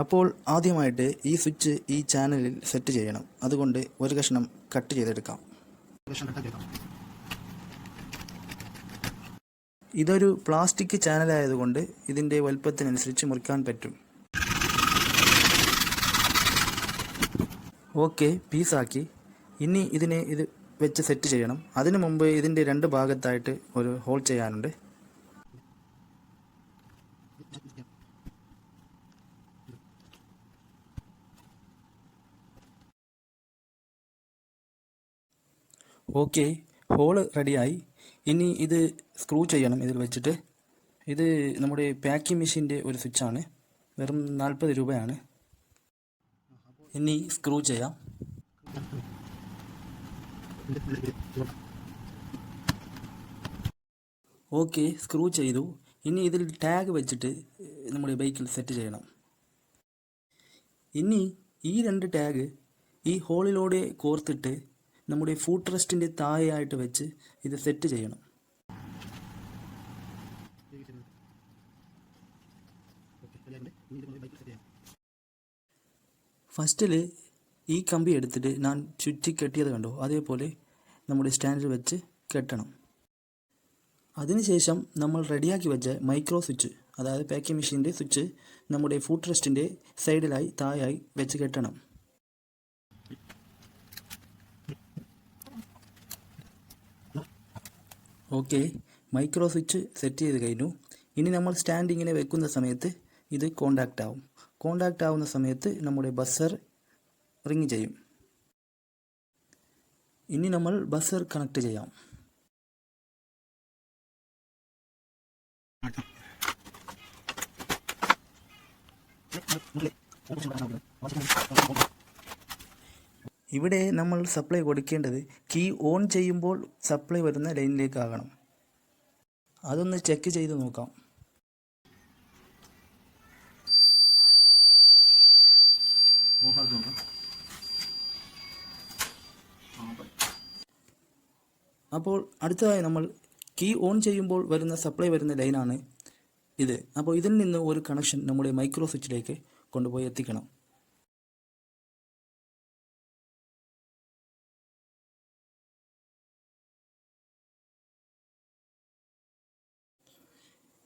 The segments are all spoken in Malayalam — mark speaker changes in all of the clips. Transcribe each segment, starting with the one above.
Speaker 1: അപ്പോൾ ആദ്യമായിട്ട് ഈ സ്വിച്ച് ഈ ചാനലിൽ സെറ്റ് ചെയ്യണം. അതുകൊണ്ട് ഒരു കഷ്ണം കട്ട് ചെയ്തെടുക്കാം. ഇതൊരു പ്ലാസ്റ്റിക് ചാനലായതുകൊണ്ട് ഇതിന്റെ വലുപ്പത്തിനനുസരിച്ച് മുറിക്കാൻ പറ്റും. ഓക്കെ പീസാക്കി ഇനി ഇതിനെ ഇത് വെച്ച് സെറ്റ് ചെയ്യണം. അതിനു മുമ്പ് ഇതിന്റെ രണ്ട് ഭാഗത്തായിട്ട് ഒരു ഹോൾ ചെയ്യാനുണ്ട്. ഓക്കെ. ഹോൾ റെഡിയായി. ഇനി ഇത് സ്ക്രൂ ചെയ്യണം ഇതിൽ വെച്ചിട്ട്. ഇത് നമ്മുടെ പാക്കിംഗ് മെഷീന്റെ ഒരു സ്വിച്ചാണ്. വെറും നാൽപ്പത് രൂപയാണ്. ഇനി സ്ക്രൂ ചെയ്യാം. ഓക്കെ സ്ക്രൂ ചെയ്തു. ഇനി ഇതിൽ ടാഗ് വെച്ചിട്ട് നമ്മുടെ ബൈക്കിൽ സെറ്റ് ചെയ്യണം. ഇനി ഈ രണ്ട് ടാഗ് ഈ ഹോളിലൂടെ കോർത്തിട്ട് നമ്മുടെ ഫുഡ് ട്രസ്റ്റിന്റെ താഴെയായിട്ട് വെച്ച് ഇത് സെറ്റ് ചെയ്യണം. ഫസ്റ്റിൽ ഈ കമ്പി എടുത്തിട്ട് ഞാൻ ചുറ്റി കെട്ടിയത് കണ്ടോ? അതേപോലെ നമ്മുടെ സ്റ്റാൻഡിൽ വെച്ച് കെട്ടണം. അതിനുശേഷം നമ്മൾ റെഡിയാക്കി വെച്ച മൈക്രോ സ്വിച്ച് അതായത് പാക്കിംഗ് മെഷീന്റെ സ്വിച്ച് നമ്മുടെ ഫുഡ് ട്രസ്റ്റിന്റെ സൈഡിലായി താഴായി വെച്ച് കെട്ടണം. ഓക്കെ മൈക്രോ സ്വിച്ച് സെറ്റ് ചെയ്ത് കഴിഞ്ഞു. ഇനി നമ്മൾ സ്റ്റാൻഡിങ്ങിനെ വെക്കുന്ന സമയത്ത് ഇത് കോണ്ടാക്റ്റ് ആവും. കോണ്ടാക്റ്റ് ആവുന്ന സമയത്ത് നമ്മുടെ ബസ്സർ റിങ് ചെയ്യും. ഇനി നമ്മൾ ബസ്സർ കണക്ട് ചെയ്യാം. ഇവിടെ നമ്മൾ സപ്ലൈ കൊടുക്കേണ്ടത് കീ ഓൺ ചെയ്യുമ്പോൾ സപ്ലൈ വരുന്ന ലൈനിലേക്കാകണം അതൊന്ന് ചെക്ക് ചെയ്ത് നോക്കാം. അപ്പോൾ അടുത്തതായി നമ്മൾ കീ ഓൺ ചെയ്യുമ്പോൾ വരുന്ന സപ്ലൈ വരുന്ന ലൈനാണ് ഇത്. അപ്പോൾ ഇതിൽ നിന്ന് ഒരു കണക്ഷൻ നമ്മുടെ മൈക്രോ സ്വിച്ചിലേക്ക് കൊണ്ടുപോയി എത്തിക്കണം.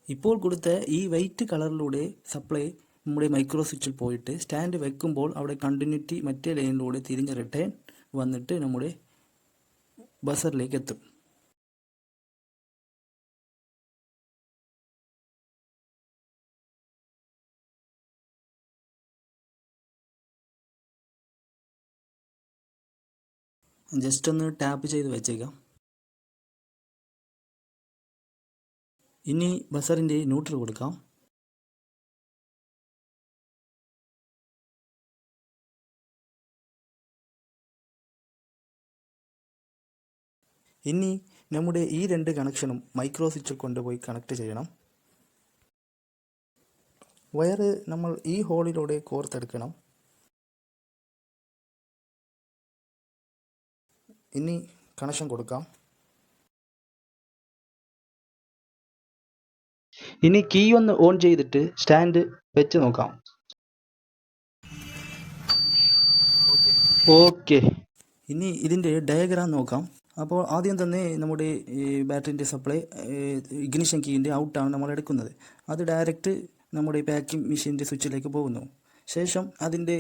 Speaker 1: ഇപ്പോൾ കൊടുത്ത ഈ വൈറ്റ് കളറിലൂടെ സപ്ലൈ നമ്മുടെ മൈക്രോ സ്വിച്ചിൽ പോയിട്ട് സ്റ്റാൻഡ് വെക്കുമ്പോൾ അവിടെ കണ്ടിന്യൂറ്റി മറ്റേ ലൈനിലൂടെ തിരിഞ്ഞ് റിട്ടേൺ വന്നിട്ട് നമ്മുടെ ബസറിലേക്ക് എത്തും. ജസ്റ്റ് ഒന്ന് ടാപ്പ് ചെയ്ത് വെച്ചേക്കാം. ഇനി ബസറിന്റെ ന്യൂട്രൽ കൊടുക്കാം. ഇനി നമ്മുടെ ഈ രണ്ട് കണക്ഷനും മൈക്രോ സ്വിച്ചിൽ കൊണ്ടുപോയി കണക്ട് ചെയ്യണം. വയർ നമ്മൾ ഈ ഹോളിലൂടെ കോർത്തെടുക്കണം. ഇനി കണക്ഷൻ കൊടുക്കാം. ഇനി കീ ഒന്ന് ഓൺ ചെയ്തിട്ട് സ്റ്റാൻഡ് വെച്ച് നോക്കാം. ഓക്കെ ഇനി ഇതിന്റെ ഡയഗ്രാം നോക്കാം. അപ്പോൾ ആദ്യം തന്നെ നമ്മുടെ ബാറ്ററിന്റെ സപ്ലൈ ഇഗ്നിഷൻ കീന്റെ ഔട്ടാണ് നമ്മൾ എടുക്കുന്നത്. അത് ഡയറക്റ്റ് നമ്മുടെ പാക്കിംഗ് മെഷീന്റെ സ്വിച്ചിലേക്ക് പോകുന്നു. ശേഷം അതിന്റെ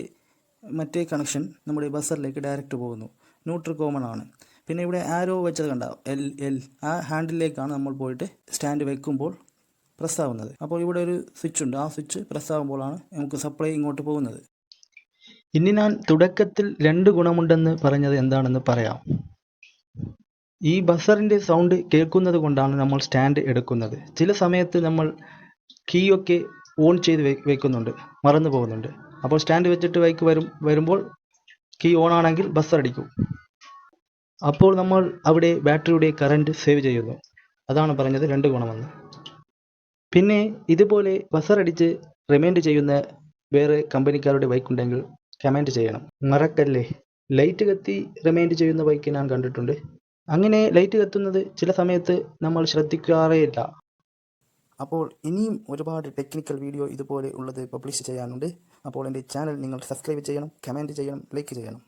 Speaker 1: മറ്റേ കണക്ഷൻ നമ്മുടെ ബസറിലേക്ക് ഡയറക്റ്റ് പോകുന്നു. ന്യൂട്രൽ കോമൺ ആണ്. പിന്നെ ഇവിടെ ആരോ വെച്ചത് കണ്ട? എൽ എൽ ആ ഹാൻഡിലേക്കാണ് നമ്മൾ പോയിട്ട് സ്റ്റാൻഡ് വെക്കുമ്പോൾ പ്രസ് ആവുന്നത് അപ്പോൾ ഇവിടെ ഒരു സ്വിച്ച് ഉണ്ട്. ആ സ്വിച്ച് പ്രസ് ആകുമ്പോഴാണ് നമുക്ക് സപ്ലൈ ഇങ്ങോട്ട് പോകുന്നത്. ഇനി ഞാൻ തുടക്കത്തിൽ രണ്ട് ഗുണമുണ്ടെന്ന് പറഞ്ഞത് എന്താണെന്ന് പറയാം. ഈ ബസറിന്റെ സൗണ്ട് കേൾക്കുന്നത് കൊണ്ടാണ് നമ്മൾ സ്റ്റാൻഡ് എടുക്കുന്നത്. ചില സമയത്ത് നമ്മൾ കീ ഒക്കെ ഓൺ ചെയ്ത് വെക്കുന്നുണ്ട്. മറന്നു പോകുന്നുണ്ട്. അപ്പോൾ സ്റ്റാൻഡ് വെച്ചിട്ട് ബൈക്ക് വരും വരുമ്പോൾ കീ ഓൺ ആണെങ്കിൽ ബസർ അടിക്കും. അപ്പോൾ നമ്മൾ അവിടെ ബാറ്ററിയുടെ കറണ്ട് സേവ് ചെയ്യുന്നു. അതാണ് പറഞ്ഞത് രണ്ട് ഗുണമെന്ന്. പിന്നെ ഇതുപോലെ ബസർ അടിച്ച് റിമൈൻഡ് ചെയ്യുന്ന വേറെ കമ്പനിക്കാരുടെ ബൈക്ക് ഉണ്ടെങ്കിൽ കമന്റ് ചെയ്യണം. മറക്കല്ലേ? ലൈറ്റ് കത്തി റിമൈൻഡ് ചെയ്യുന്ന ബൈക്ക് ഞാൻ കണ്ടിട്ടുണ്ട്. അങ്ങനെ ലൈറ്റ് കത്തുന്നത് ചില സമയത്ത് നമ്മൾ ശ്രദ്ധിക്കാറേയില്ല. അപ്പോൾ ഇനിയും ഒരുപാട് ടെക്നിക്കൽ വീഡിയോ ഇതുപോലെ ഉള്ളത് പബ്ലിഷ് ചെയ്യാനുണ്ട്. അപ്പോൾ എന്റെ ചാനൽ നിങ്ങൾ സബ്സ്ക്രൈബ് ചെയ്യണം കമന്റ് ചെയ്യണം ലൈക്ക് ചെയ്യണം.